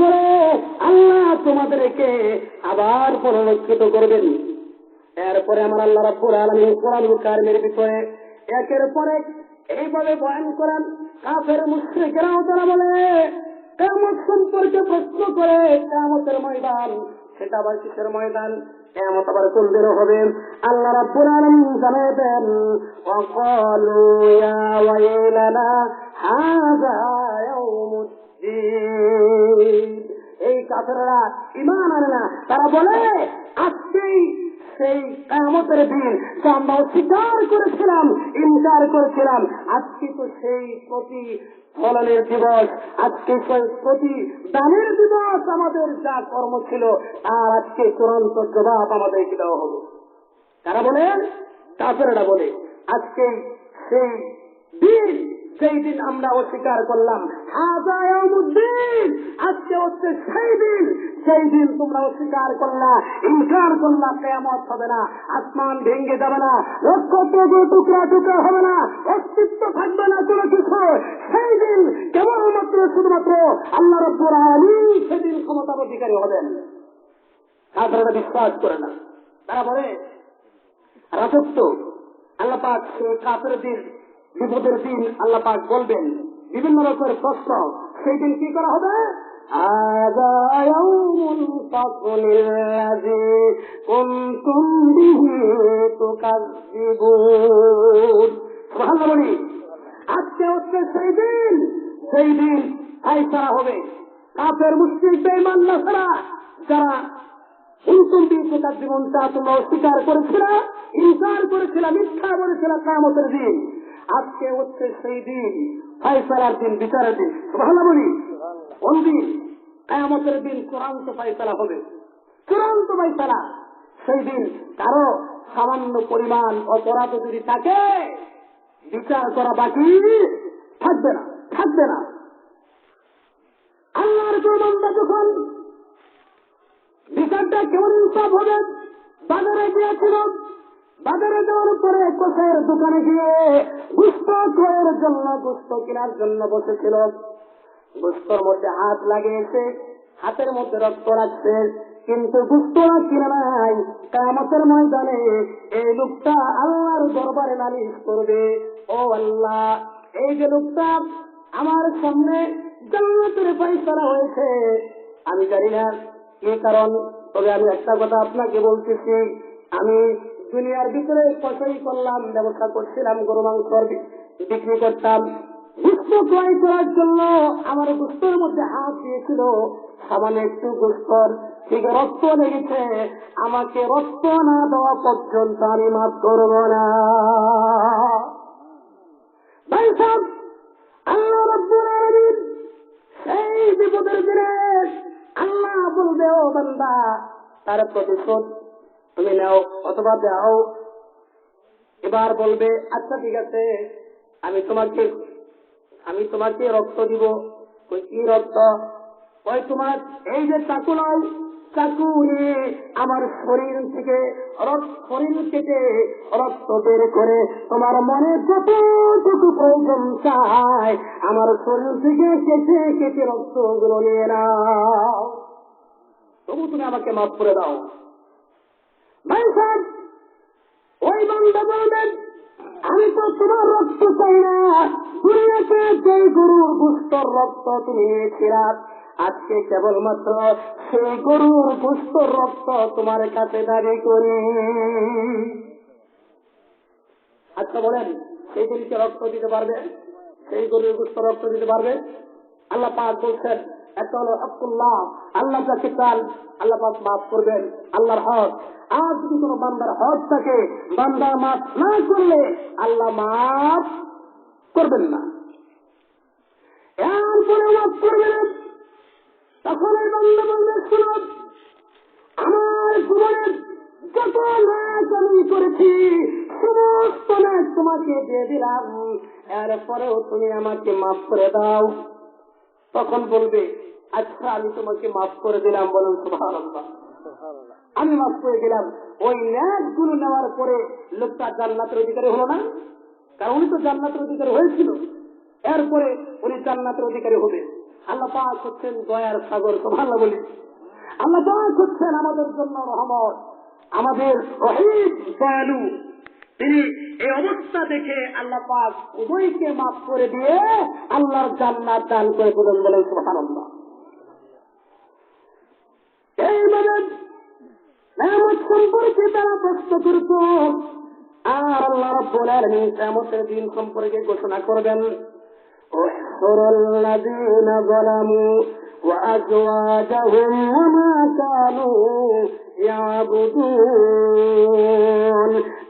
করে আল্লাহ তোমাদেরকে আবার পুনরক্ষিত করবেন। এরপরে আমার আল্লাহ রাব্বুল আলমী কোরআন কারিমের বিষয়ে একের পর এক এইভাবে বয়ান করেন। কাফের মুশ্রিকেরাও তারা বলে কেমন সম্পর্কে প্রশ্ন করে কেমতের ময়দান, সেটা আবার কিসের ময়দান? কেমত আবার কোন হবে? আল্লাহ রাব্বুল আলামিন জানাবেন ওয়া ক্বালু ইয়া ওয়াইলানা, হাযা ইয়াউমু এই কাফেররা ইমান আনে না। তারা বলে, আজকেই সেই কামতের দিন আমরা অস্বীকার করেছিলাম, ইনকার করেছিলাম। আজকে তো সেই প্রতি ফলনের দিবস, আজকে প্রতি দানের দিবস আমাদের যা কর্ম ছিল, আর আজকে চূড়ান্ত জবাব আমাদেরকে দেওয়া হলো। তারা বলেন কাফেররা বলে আজকে সেই দিন সেই দিন আমরা অস্বীকার করলাম। আজকে হচ্ছে সেই দিন। সেই দিন তোমরা অস্বীকার করলা, ইনকার করলা কেমত হবে না, আসমান ভেঙে যাবে না লক্ষ টুকরো টুকরা হবে না, অস্তিত্ব থাকবে না কোনো কিছু। সেই দিন কেবলমাত্র, শুধুমাত্র আল্লাহ রব্বুর আলামিন সেদিন ক্ষমতার অধিকারী হবেন। তারা বিশ্বাস করে না। তারা বলে, রাজত্ব, আল্লাহ পাক সেই কাপের দিন বিপদের দিন আল্লাহ পাক বলবেন, বিভিন্ন রকমের প্রশ্ন, সেই দিন কি করা হবে? আজকে হচ্ছে সেই দিন সেই দিন আইসারা হবে। কাফের মুসলিম বেমান না ছাড়া যারা কুন্তুম দিয়েছে তার জীবনটা তোমরা অস্বীকার করেছিল, ইনকার করেছিল, মিথ্যা বলেছিল কামতের দিন। আজকে হচ্ছে সেই দিন ফাইসালার দিন, বিচারের দিন। ভালো বলি। কোন দিন? কায়ামতের দিন চূড়ান্ত ফাইসালা হবে। চূড়ান্ত ফাইসালা সেই দিন কারও সামান্য পরিমাণ অপরাধ যদি থাকে, বিচার করা বাকি থাকবে না থাকবে না। আল্লাহর প্রমাণটা যখন বিচারটা কেমন ইনসাফ হবে? বাজারে গিয়েছিল বাজারে যাওয়ার পরে কোষের দোকানে গিয়ে গুস্ত ক্রয়ের জন্য গুস্ত কেনার জন্য বসেছিল। গুস্তর মধ্যে হাত লাগিয়েছে, হাতের মধ্যে রক্ত লাগছে, কিন্তু গুস্তরা কিনে নাই। কামতের ময়দানে এই লোকটা আল্লাহর দরবারে নালিশ করবে, ও আল্লাহ, এই যে লোকটা আমার সামনে জান্নাতের পয়সা হয়েছে। আমি জানি না কি কারণ, তবে আমি একটা কথা আপনাকে বলতেছি, আমি দুনিয়ার ভিতরে কষাই করলাম, ব্যবসা করছিলাম গরু মাংস বিক্রি করতাম। গুস্ত ক্রয় করার জন্য আমার গুস্তর মধ্যে হাত দিয়েছিল। সামান্য একটু গুস্তর ঠিক রক্ত লেগেছে। আমাকে রক্ত না দেওয়া পর্যন্ত আমি মাফ করব না। ভাই সাহেব, আল্লাহ রব্বুল সেই বিপদের দিনে আল্লাহ বলবে, ও বান্দা, তার প্রতিশোধ তুমি নাও, অথবা দাও। এবার বলবে আচ্ছা ঠিক আছে, আমি তোমাকে আমি তোমাকে রক্ত দিব। কি রক্ত? ওই তোমার এই যে চাকু নয় চাকু নিয়ে আমার শরীর থেকে রক্ত, শরীর থেকে রক্ত বের করে তোমার মনে যতটুকু প্রয়োজন চায় আমার শরীর থেকে কেটে কেটে রক্তগুলো নিয়ে নাও। তবু তুমি আমাকে মাফ করে দাও। ওই বান্ধব বলবেন আমি তো তোমার রক্ত চাই না। দুনিয়াতে যে গরুর গুস্তর রক্ত তুমি নিয়েছিলাম আজকে কেবলমাত্র সেই গরুর গুস্তর রক্ত তোমার কাছে দাবি করি। আচ্ছা বলেন, সেই গরুকে রক্ত দিতে পারবে? সেই গরুর গুস্ত রক্ত দিতে পারবে? আল্লাহ পাক বলছেন একটা হলো হকুল্লাহ চান আল্লাহ পাক মাফ করবেন, আল্লাহর হক। আর যদি কোনো বান্দার হক থাকে, বান্দা মাফ না করলে আল্লাহ মাফ করবেন না। এরপরে মাফ করবেন। তখন এই বান্দা বলবে আমার জীবনের যত আমি করেছি, সমস্ত তোমাকে দিয়ে দিলাম। এরপরেও তুমি আমাকে মাফ করে দাও। তখন বলবে আচ্ছা আমি তোমাকে মাফ করে দিলাম বলুন আমি মাফ করে দিলাম ওই ন্যাকগুলো নেওয়ার পরে লোকটা জান্নাতের অধিকারী হলো না? কারণ উনি তো জান্নাতের অধিকারী হয়েছিল। এরপরে উনি জান্নাতের অধিকারী হবে। আল্লাহ পাক হচ্ছেন দয়ার সাগর তো ভালো বলি। আল্লাহ পাক হচ্ছেন আমাদের জন্য রহমত। আমাদের রহিম দয়ালু তিনি এই অবস্থা দেখে আল্লাহ পাক উভয়কে মাফ করে দিয়ে আল্লাহর জান্নাত দান করে দেবেন বলে সুবহানাল্লাহ এইভাবে নেয়ামত সম্পর্কে তারা প্রশ্ন করত আর আল্লাহ রব্বুল আলামিন কিয়ামতের দিন সম্পর্কে ঘোষণা করবেন احشروا الذين ظلموا وأزواجهم وما كانوا يعبدون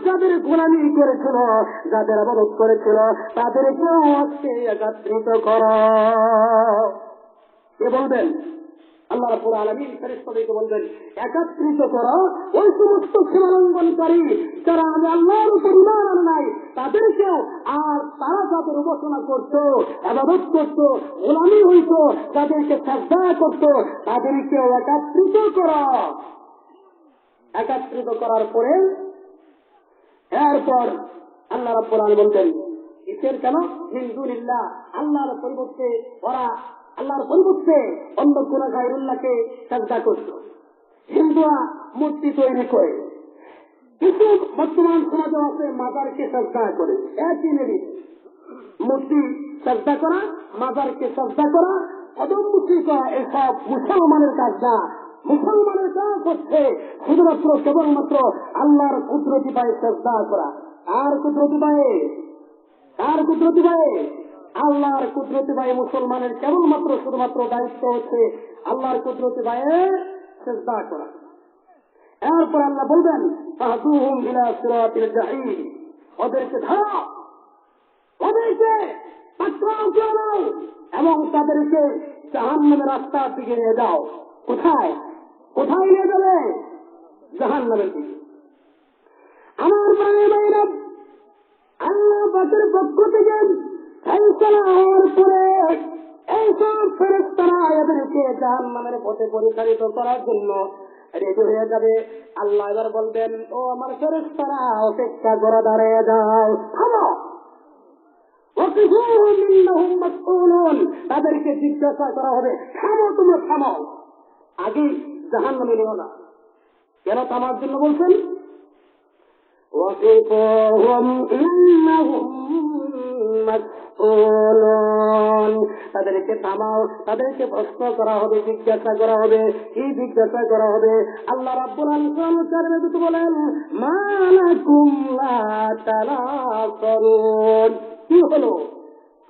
যাদের গোলামি করেছিল, যাদের আবাদত করেছিল তাদেরকেও আজকে একত্রিত করা। কে বলবেন? আল্লাহ বলবেন ওই সমস্ত সীমালঙ্ঘনকারী যারা আমি আল্লাহর আনে নাই, তাদেরকেও আর তারা যাদের উপাসনা করতো, আবাদত করতো, গোলামি হইতো যাদেরকে করতো, তাদেরকেও একত্রিত করো। একত্রিত করার পরে এরপর আল্লাহ রাব্বুল বলতেন কেন? আল্লাহর পরিবর্তে ওরা আল্লাহর পরিবর্তে অন্য কোন করত। হিন্দুরা মূর্তি তৈরি করে। কিছু বর্তমান সমাজে আছে মাজারকে করে। একই মূর্তি করা, মাজারকে শ্রদ্ধা করা অদম্মুখী করা এসব মুসলমানের কাজ না। মুসলমানের কাজ হচ্ছে শুধুমাত্র কেবলমাত্র আল্লাহর কুদরতি পায়ে শ্রদ্ধা করা। আর কুদরতি পায়ে? আর কুদরতি পায়ে? আল্লাহর কুদরতি পায়ে মুসলমানের কেবলমাত্র শুধুমাত্র দায়িত্ব হচ্ছে আল্লাহর কুদরতি পায়ে শ্রদ্ধা করা। এরপর আল্লাহ বলবেন ওদেরকে ধরো। ওদেরকে এবং তাদেরকে জাহান্নামের রাস্তার দিকে নিয়ে যাও। কোথায়? কোথায় নিয়ে যাবে? জাহান নামের দিকে। আমার প্রায় বাইরে আল্লাহ পাকের পক্ষ থেকে ফেসলা হওয়ার পরে এইসব ফেরেস্তারা এদেরকে জাহান নামের পথে পরিচালিত করার জন্য রেডি হয়ে যাবে। আল্লাহ এবার বলবেন, ও আমার ফেরেস্তারা অপেক্ষা করে দাঁড়িয়ে যাও, থামো। তাদেরকে জিজ্ঞাসা করা হবে, থামো তোমরা, থামো। আগে জাহান নামে নেব না। কেন তামার জন্য বলছেন? তাদেরকে থামাও, তাদেরকে প্রশ্ন করা হবে, জিজ্ঞাসা করা হবে। কি জিজ্ঞাসা করা হবে? আল্লাহ রাব্বুল আলম চারের বলেন মালাকুমলা তারা কি হলো?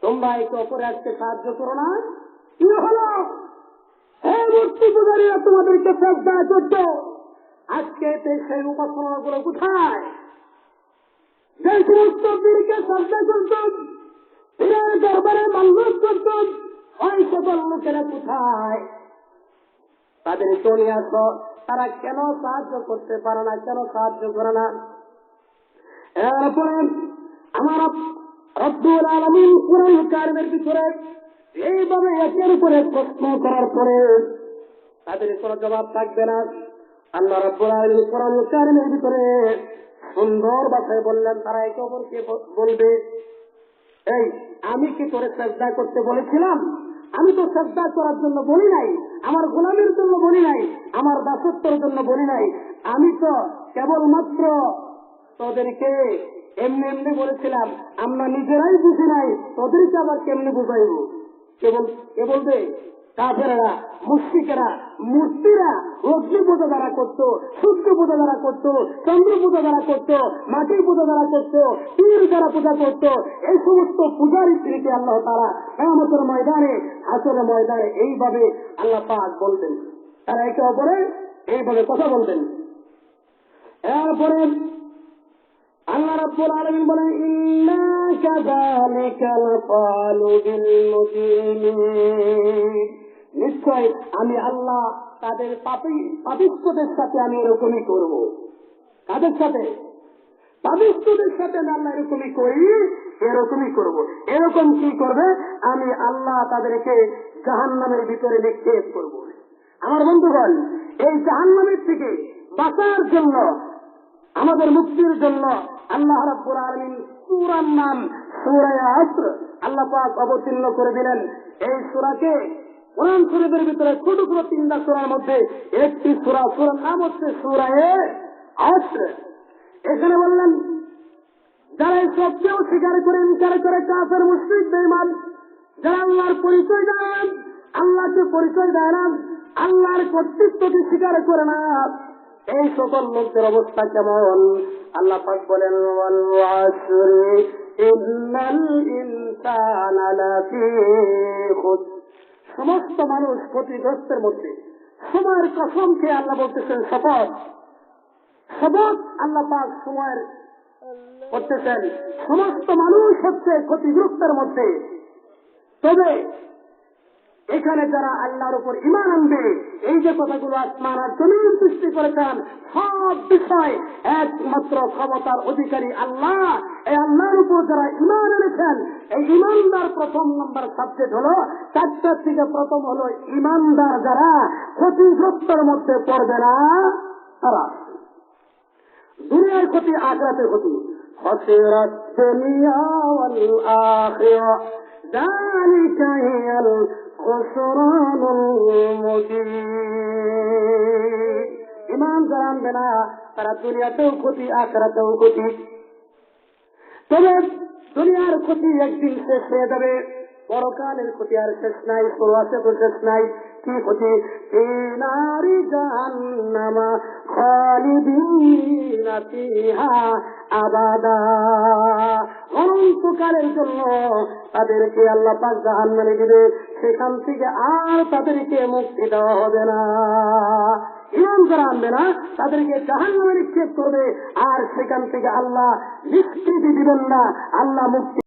তোমরা একে অপরে আজকে সাহায্য করো না? কি হলো? তোমাদেরকে শ্রদ্ধা করত আজকে সেই উপাসনা কোথায়? সমস্ত বীরকে শ্রদ্ধা দরবারে ওই সকল লোকেরা কোথায়? তাদের চলে তারা কেন সাহায্য করতে পারে না, কেন সাহায্য করে না? এরপরে আমার রব্দুল আলমিন কোরআন কারণের ভিতরে এইভাবে একের উপরে প্রশ্ন করার পরে তাদের কোনো জবাব থাকবে না। আল্লাহ রব্বুল ভিতরে সুন্দর ভাষায় বললেন, তারা একে অপরকে বলবে, এই, আমি কি তোরে শ্রদ্ধা করতে বলেছিলাম? আমি তো শ্রদ্ধা করার জন্য বলি নাই, আমার গোলামের জন্য বলি নাই, আমার দাসত্বর জন্য বলি নাই। আমি তো কেবলমাত্র তোদেরকে এমনি এমনি বলেছিলাম, আমরা নিজেরাই বুঝি নাই, তোদেরকে আবার কেমনি বুঝাইব? কেবল কে বলবে? কাফেরা মুস্তিকেরা মূর্তিরা, অগ্নি পূজা দ্বারা করতো সূর্য পূজা দ্বারা করতো, চন্দ্র পূজা দ্বারা করতো, মাটির পূজা দ্বারা করতো তীর দ্বারা পূজা করতো, এই সমস্ত পূজার স্ত্রীকে আল্লাহ তারা আমাদের ময়দানে আসরের ময়দানে এইভাবে আল্লাহ পাক বলতেন। তারা একে অপরে এইভাবে কথা বলতেন। এরপরে আল্লাহ রাব্বুল আলামিন বলেন, ইন্না কাযালিকা নাফালু বিল মুজরিমিন নিশ্চয় আমি আল্লাহ তাদের পাপি, পাপিষ্ঠদের সাথে আমি এরকমই করব। কাদের সাথে? পাপিষ্ঠদের সাথে আমি আল্লাহ এরকমই করি, এরকমই করব। এরকম কি করবে? আমি আল্লাহ তাদেরকে জাহান্নামের ভিতরে নিক্ষেপ করব। আমার বন্ধুগণ, এই জাহান্নামের থেকে বাঁচার জন্য আমাদের মুক্তির জন্য আল্লাহ রাব্বুল আলামিন সূরার নাম সূরা আসর আল্লাহ পাক অবতীর্ণ করে দিলেন। এই সূরাকে কোরআন শরীফের ভিতরে ছোট ছোট তিনটা সূরার মধ্যে একটি সূরা সূরার নাম হচ্ছে সূরা আসর। এখানে বললেন যারা এই স্বীকার করে ইনকার করে কাফের মুসলিম বেমান যারা আল্লাহর পরিচয় দেয় না, আল্লাহকে পরিচয় দেয় না আল্লাহর কর্তৃত্বকে স্বীকার করে না। এই সকল লোকদের অবস্থা কেমন? আল্লাহ পাক বলেন সমস্ত মানুষ ক্ষতিগ্রস্তের মধ্যে। সময়ের কসমকে আল্লাহ বলতেছেন, শপথ। শপথ আল্লাহ পাক সময়ের করতেছেন। সমস্ত মানুষ হচ্ছে ক্ষতিগ্রস্তের মধ্যে। তবে এখানে যারা আল্লাহর উপর ইমান আনবে এই যে কথাগুলো আসমান আর জমিন সৃষ্টি করেছেন সব বিষয় একমাত্র ক্ষমতার অধিকারী আল্লাহ এই আল্লাহর উপর যারা ইমান এনেছেন এই ইমানদার প্রথম নম্বর সাবজেক্ট হলো চারটার থেকে প্রথম হলো ইমানদার যারা ক্ষতিগ্রস্তের মধ্যে পড়বে না তারা দুনিয়ার ক্ষতি আখরাতের ক্ষতি خسرت الدنيا والآخرة ذلك هي الخسران المبين ইমান যারা আনবে না তারা দুনিয়াতেও ক্ষতি আখরাতেও ক্ষতি তবে দুনিয়ার ক্ষতি একদিন শেষ হয়ে যাবে পরকালের ক্ষতি আর শেষ নাই শুরু আছে তো শেষ নাই কি ক্ষতি নারী জাহান্নামা খালিদিনা ফিহা আবাদা অনন্তকালের জন্য তাদেরকে আল্লাহ পাক জাহান্নামে দিবে সেখান থেকে আর তাদেরকে মুক্তি দেওয়া হবে না। ইমান যারা আনবে না, তাদেরকে জাহান্নামে নিক্ষেপ করবে। আর সেখান থেকে আল্লাহ নিশ্চিত দিবেন না, আল্লাহ মুক্তি